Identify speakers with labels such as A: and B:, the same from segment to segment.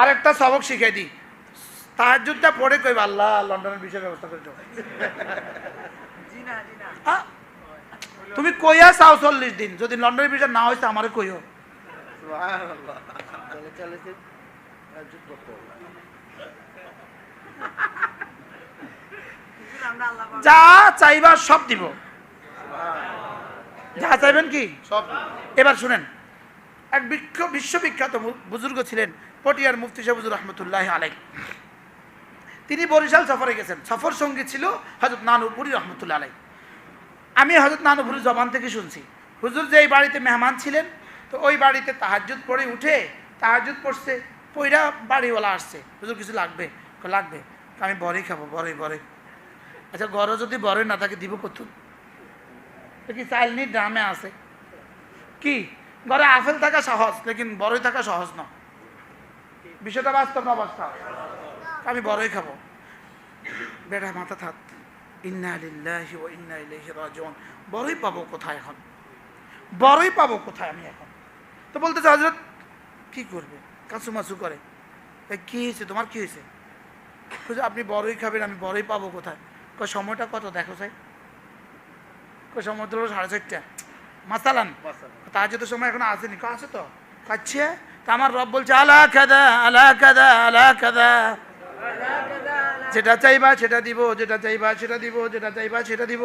A: আরেকটা সবক শিখাই দিই। তাহাজুদটা পড়ে কই আল্লাহ লন্ডনের বিষয় ব্যবস্থা করে দাও তুমি কইয়া চাও চল্লিশ দিন যদি লন্ডনের বিষয় না হয়েছে আমারে কইও। যা চাইবা সব দিব। যা চাইবেন কি?
B: সব
A: এবার শুনেন এক বিখ্য বিশ্ববিখ্যাত বুজুর্গ ছিলেন পটিয়ার মুফতি সাহুজুর রহমতুল্লাহ আলাই তিনি বরিশাল সফরে গেছেন। সফর সঙ্গী ছিল হজরত নানুপুরি রহমতুল্লাহ আলাই আমি হজরত নানুপুরির জবান থেকে শুনছি। হুজুর যে এই বাড়িতে মেহমান ছিলেন, তো ওই বাড়িতে তাহাজুদ পড়ে উঠে তাহাজুদ পড়ছে পইরা বাড়িওয়ালা আসছে। হুজুর, কিছু লাগবে? লাগবে। আমি বড়ই খাব বড়ই বড়ই আচ্ছা ঘরে যদি বড়ই না থাকে, দিব কত? কি চাইলনি ড্রামে আছে? কি? ঘরে আফেল থাকা সহজ, লেকিন বড়ই থাকা সহজ না বিষয়টা বাস্তব না বাস্তব আমি বড়ই খাব। বেটা মাথা থাক। ইন্না ইন্না ইলাইহি রাজিউন। বড়ই পাবো কোথায় এখন? বড়ই পাবো কোথায় আমি এখন? তো বলতেছে হজরত কি করবে? কাঁচু মাচু করে। কি হয়েছে? তোমার কি হয়েছে? আপনি বড়ই খাবেন আমি বড়ই পাবো কোথায়? কয় সময়টা কত? দেখো চাই। কয় সময় হলো সাড়ে চারটা। মাসালান। তার তো সময় এখন আসেনি। কয় আছে তো? কাচ্ছে তা আমার রব বলছে, আলা কাদা আলা কাদা আলা কাদা যেটা চাইবা সেটা দিব, যেটা চাইবা সেটা দিব, যেটা চাইবা সেটা দিব।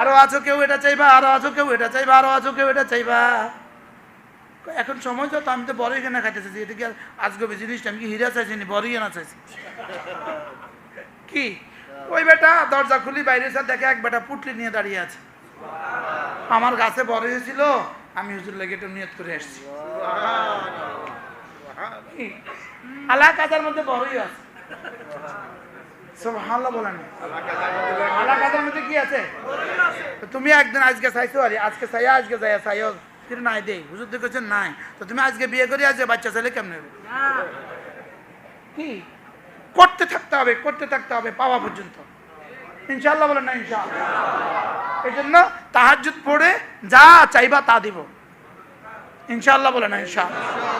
A: আরও আছো কেউ এটা চাইবা, আরও আছো কেউ এটা চাইবা, আরও আছো কেউ এটা চাইবা। এখন সময় তো আমি তো বড়ই কেনা খাইতেছি এটা কি আজকে জিনিসটা আমি কি হীরা চাইছি নি বড়ই কেনা চাইছি? কি? ওই বেটা দরজা খুলি বাইরে দেখে এক বেটা পুটলি নিয়ে দাঁড়িয়ে আছে। আমার গাছে বড় হয়েছিল আমি হুজুর লেগে একটু নিয়ত করে এসেছি কি? আল্লাহ কাজার মধ্যে বড়ই আছে। বলেন। মধ্যে কি আছে? তুমি একদিন আজকে চাইছো আরে আজকে চাইয়া আজকে যাইয়া চাইও। কিন্তু নাই দেই হুজুর দেখেছেন নাই। তো তুমি আজকে বিয়ে করে আজকে বাচ্চা চাইলে কেমন কি? করতে থাকতে হবে করতে থাকতে হবে পাওয়া পর্যন্ত। ইনশাল্লাহ বলেন না ইনশাআল্লাহ। এই জন্য তাহাজুদ পড়ে যা চাইবা তা দিব। ইনশাআল্লাহ বলে না ইনশাআল্লাহ।